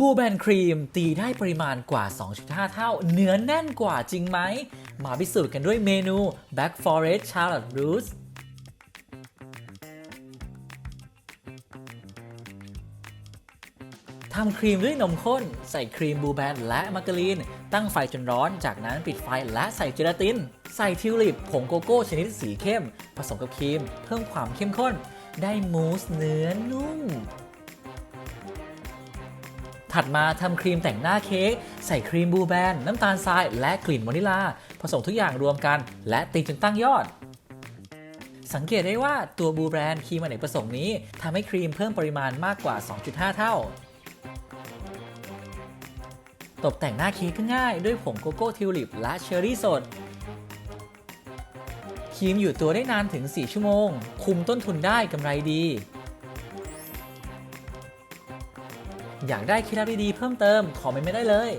บูแบนครีมตีได้ปริมาณกว่า 2.5 เท่า เนื้อแน่นกว่าจริงไหม มาพิสูจน์กันด้วยเมนู Black Forest Charlotte Russe ทำครีมด้วยนมข้น ใส่ครีมบูแบนและมาการีน ตั้งไฟจนร้อน จากนั้นปิดไฟและใส่เจลาติน ใส่ทิวลิปผงโกโก้ชนิดสีเข้ม ผสมกับครีม เพิ่มความเข้มข้น ได้มูสเนื้อนุ่ม ถัดมาทำครีมแต่งหน้าเค้กใส่ครีมบูแบนน้ำตาลทราย และกลิ่นวานิลา ผสมทุกอย่างรวมกัน และตีจนตั้งยอด สังเกตได้ว่าตัวบูแบรนด์ครีมอเนกประสงค์นี้ทำให้ครีมเพิ่มปริมาณมากกว่า 2.5 เท่าตกแต่งหน้าเค้กก็ง่ายด้วยผงโกโก้ทิวลิปและเชอร์รี่สด ครีมอยู่ตัวได้นานถึง 4 ชั่วโมง คุมต้นทุนได้กำไรดี อยากได้เคล็ดลับดีๆเพิ่มเติม ขอเมนไม่ได้เลย